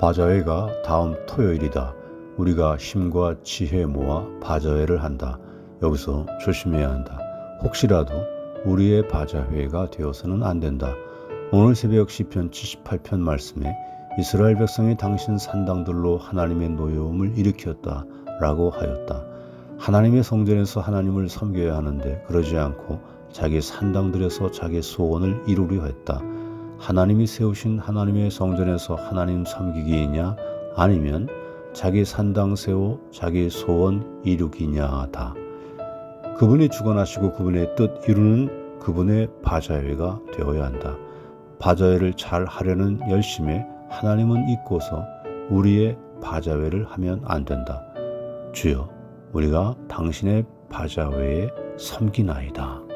바자회가 다음 토요일이다. 우리가 힘과 지혜 모아 바자회를 한다. 여기서 조심해야 한다. 혹시라도 우리의 바자회가 되어서는 안 된다. 오늘 새벽 시편 78편 말씀에 이스라엘 백성이 당신 산당들로 하나님의 노여움을 일으켰다 라고 하였다. 하나님의 성전에서 하나님을 섬겨야 하는데 그러지 않고 자기 산당들에서 자기 소원을 이루려 했다. 하나님이 세우신 하나님의 성전에서 하나님 섬기기이냐 아니면 자기 산당 세워 자기 소원 이루기냐다. 그분이 주관하시고 그분의 뜻 이루는 그분의 바자회가 되어야 한다. 바자회를 잘 하려는 열심에 하나님은 잊고서 우리의 바자회를 하면 안 된다. 주여, 우리가 당신의 바자회에 섬기나이다.